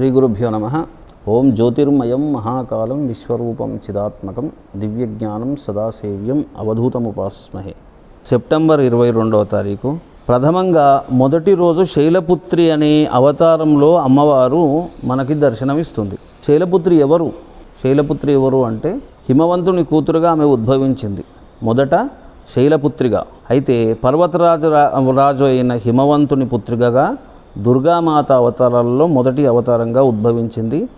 శ్రీ గురుభ్యో నమ. ఓం జ్యోతిర్మయం మహాకాలం విశ్వరూపం చిదాత్మకం దివ్యజ్ఞానం సదాసేవ్యం అవధూతముపాస్మహే. సెప్టెంబర్ ఇరవై రెండవ తారీఖు. ప్రథమంగా మొదటి రోజు శైలపుత్రి అనే అవతారంలో అమ్మవారు మనకి దర్శనమిస్తుంది. శైలపుత్రి ఎవరు? శైలపుత్రి ఎవరు అంటే హిమవంతుని కూతురుగా ఆమె ఉద్భవించింది. మొదట శైలపుత్రిగా. అయితే పర్వతరాజు రా- రాజు అయిన హిమవంతుని పుత్రికగా దుర్గామాత అవతారాలలో మొదటి అవతారంగా ఉద్భవించింది.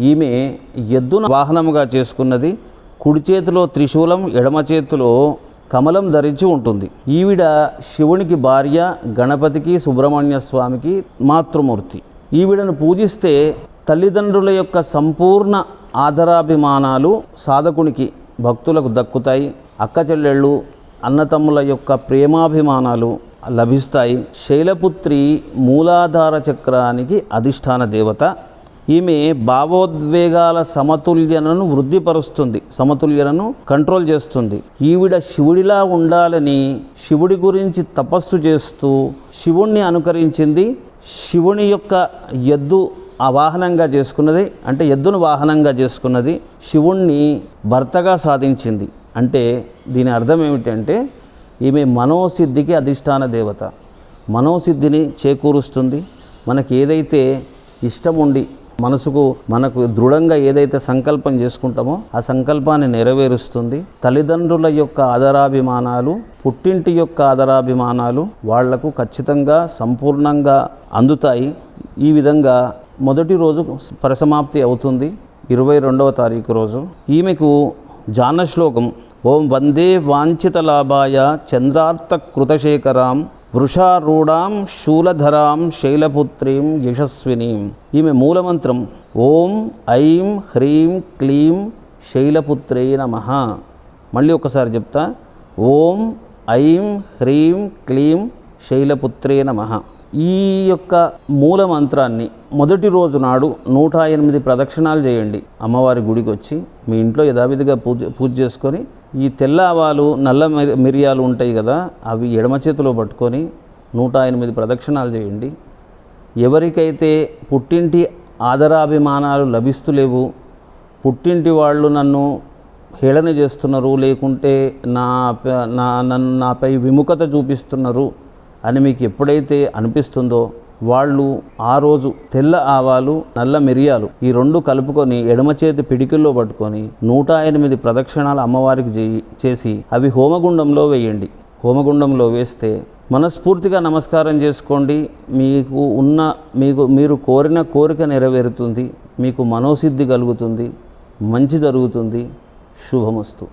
ఈమె ఎద్దున వాహనముగా చేసుకున్నది. కుడి చేతిలో త్రిశూలం ఎడమ చేతిలో కమలం ధరించి ఉంటుంది. ఈవిడ శివునికి భార్య గణపతికి సుబ్రహ్మణ్య స్వామికి మాతృమూర్తి. ఈవిడను పూజిస్తే తల్లిదండ్రుల యొక్క సంపూర్ణ ఆదరాభిమానాలు సాధకునికి భక్తులకు దక్కుతాయి. అక్క చెల్లెళ్ళు అన్నతమ్ముల యొక్క ప్రేమాభిమానాలు లభిస్తాయి. శైలపుత్రి మూలాధార చక్రానికి అధిష్టాన దేవత. ఈమె భావోద్వేగాల సమతుల్యతను వృద్ధిపరుస్తుంది సమతుల్యతను కంట్రోల్ చేస్తుంది. ఈవిడ శివుడిలా ఉండాలని శివుడి గురించి తపస్సు చేస్తూ శివుణ్ణి అనుకరించింది. శివుని యొక్క ఎద్దు ఆ వాహనంగా చేసుకున్నది అంటే ఎద్దును వాహనంగా చేసుకున్నది శివుణ్ణి భర్తగా సాధించింది. అంటే దీని అర్థం ఏమిటంటే ఈమె మనోసిద్ధికి అధిష్టాన దేవత. మనోసిద్ధిని చేకూరుస్తుంది. మనకి ఏదైతే ఇష్టం ఉండి మనసుకు మనకు దృఢంగా ఏదైతే సంకల్పం చేసుకుంటామో ఆ సంకల్పాన్ని నెరవేరుస్తుంది. తల్లిదండ్రుల యొక్క ఆదరాభిమానాలు పుట్టింటి యొక్క ఆదరాభిమానాలు వాళ్ళకు ఖచ్చితంగా సంపూర్ణంగా అందుతాయి. ఈ విధంగా మొదటి రోజు పరిసమాప్తి అవుతుంది. ఇరవై రెండవ తారీఖు రోజు. ఈమెకు జాన శ్లోకం ఓం వందే వాంఛితలాభాయ చంద్రార్థకృతశేఖరాం వృషారూఢాం శూలధరాం శైలపుత్రీం యశస్వినీం. ఈమె మూలమంత్రం ఓం ఐం హ్రీం క్లీం శైలపుత్రే నమ. మళ్ళీ ఒకసారి చెప్తా. ఓం ఐం హ్రీం క్లీం శైలపుత్రే నమ. ఈ యొక్క మూల మంత్రాన్ని మొదటి రోజు నాడు నూట ఎనిమిది ప్రదక్షిణాలు చేయండి. అమ్మవారి గుడికి వచ్చి మీ ఇంట్లో యథావిధిగా పూజ పూజ చేసుకొని ఈ తెల్ల ఆవాలు నల్ల మిరియాలు ఉంటాయి కదా అవి ఎడమ చేతిలో పట్టుకొని నూట ఎనిమిది ప్రదక్షిణాలు చేయండి. ఎవరికైతే పుట్టింటి ఆదరాభిమానాలు లభిస్తులేవు పుట్టింటి వాళ్ళు నన్ను హేళన చేస్తున్నారు లేకుంటే నా నా నన్ను నాపై విముఖత చూపిస్తున్నారు అని మీకు ఎప్పుడైతే అనిపిస్తుందో వాళ్ళు ఆ రోజు తెల్ల ఆవాలు నల్ల మిరియాలు ఈ రెండు కలుపుకొని ఎడమ చేతి పిడికిల్లో పట్టుకొని నూట ఎనిమిది ప్రదక్షిణాలు అమ్మవారికి చేసి అవి హోమగుండంలో వేయండి. హోమగుండంలో వేస్తే మనస్ఫూర్తిగా నమస్కారం చేసుకోండి. మీకు ఉన్న మీకు మీరు కోరిన కోరిక నెరవేరుతుంది. మీకు మనోసిద్ధి కలుగుతుంది. మంచి జరుగుతుంది. శుభమస్తు.